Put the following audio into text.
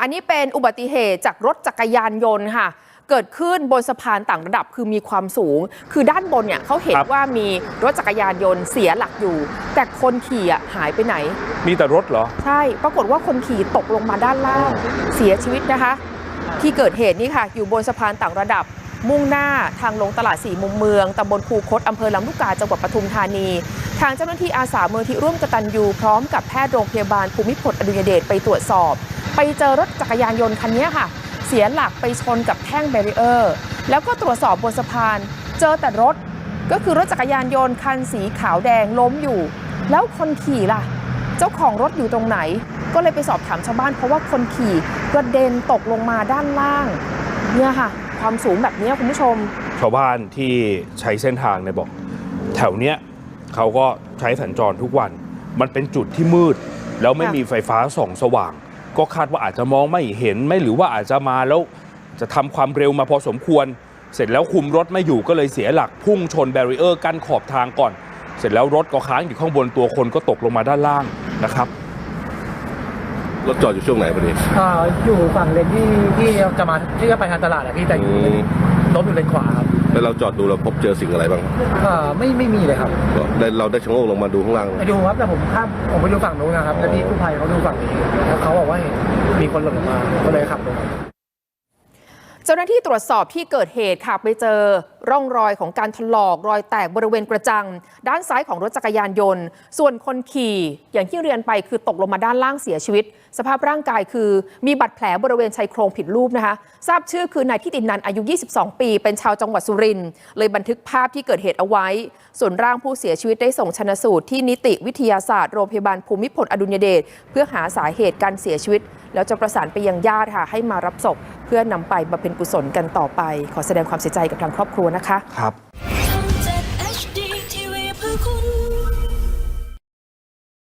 อันนี้เป็นอุบัติเหตุจากรถจักรยานยนต์ค่ะ เกิดขึ้นบนสะพานต่างระดับคือมีความสูง คือด้านบนเนี่ยเขาเห็นครับ ว่ามีรถจักรยานยนต์เสียหลักอยู่ แต่คนขี่อะหายไปไหน มีแต่รถเหรอ ใช่ ปรากฏว่าคนขี่ตกลงมาด้านล่าง เสียชีวิตนะคะ ที่เกิดเหตุนี่ค่ะ อยู่บนสะพานต่างระดับ มุ่งหน้าทางลงตลาดสี่มุมเมืองตำบลคูคตอำเภอลำลูกกาจังหวัดปทุมธานี ทางเจ้าหน้าที่อาสาเมืองที่ร่วมกตันยูพร้อมกับแพทย์โรงพยาบาลภูมิพลอดุลยเดชไปตรวจสอบ ไปเจอรถจักรยานยนต์คันนี้ค่ะ เสียหลักไปชนกับแท่งแบรีเออร์ แล้วก็ตรวจสอบบนสะพาน เจอแต่รถก็คือรถจักรยานยนต์คันสีขาวแดงล้มอยู่ แล้วคนขี่ล่ะ เจ้าของรถอยู่ตรงไหน ก็เลยไปสอบถามชาวบ้าน เพราะว่าคนขี่กระเด็นตกลงมาด้านล่าง เนี่ยค่ะ ความสูงแบบเนี้ยคุณผู้ชม ชาวบ้านที่ใช้เส้นทางเนี่ยบอก แถวเนี้ยเขาก็ใช้สัญจรทุกวัน มันเป็นจุดที่มืด แล้วไม่ค่ะมีไฟฟ้าส่องสว่าง ก็คาดว่าอาจจะมองไม่เห็นไม่หรือว่าอาจจะมาแล้วจะทำความเร็วมาพอสมควร เสร็จแล้วคุมรถไม่อยู่ก็เลยเสียหลักพุ่งชนแบรีเออร์กั้นขอบทางก่อน เสร็จแล้วรถก็ค้างอยู่ข้างบนตัวคนก็ตกลงมาด้านล่างนะครับรถจอดอยู่ช่วงไหนพอดีอ่าอยู่ฝั่งเลนที่ที่จะมาที่จะไปทางตลาดอะพี่แต่อยู่อืมรถอยู่เลนขวาครับ แล้วเราจอดดูเราพบเจอสิ่งอะไรบ้างอ่าไม่ไม่มีเลยครับก็ได้เราได้ชะโงกลงมาดูข้างล่างไปดูครับแต่ผมข้ามผมไปดูฝั่งนู้นนะครับแล้วพี่กู้ภัยเขาดูฝั่งนี้แล้วเขาบอกว่าเห็นมีคนหล่นลงมาก็เลยขับลงมาเจ้าหน้าที่ตรวจสอบที่เกิดเหตุค่ะไปเจอร่องรอยของการถลอกรอยแตกบริเวณกระจัง ด้านซ้ายของรถจักรยานยนต์ ส่วนคนขี่อย่างที่เรียนไปคือตกลงมาด้านล่างเสียชีวิต สภาพร่างกายคือมีบาดแผลบริเวณชายโครงผิดรูปนะคะ ทราบชื่อคือนายทิตินันอายุ 22 ปี เป็นชาวจังหวัดสุรินทร์เลยบันทึกภาพที่เกิดเหตุเอาไว้ ส่วนร่างผู้เสียชีวิตได้ส่งชนะสูตรที่นิติวิทยาศาสตร์โรงพยาบาลภูมิพลอดุลยเดชเพื่อหาสาเหตุการเสียชีวิต แล้วจะประสานไปยังญาติค่ะให้มารับศพ พื่อนำไปบำเพ็ญกุศลกันต่อไป ขอแสดงความเสียใจกับทางครอบครัวนะคะครับ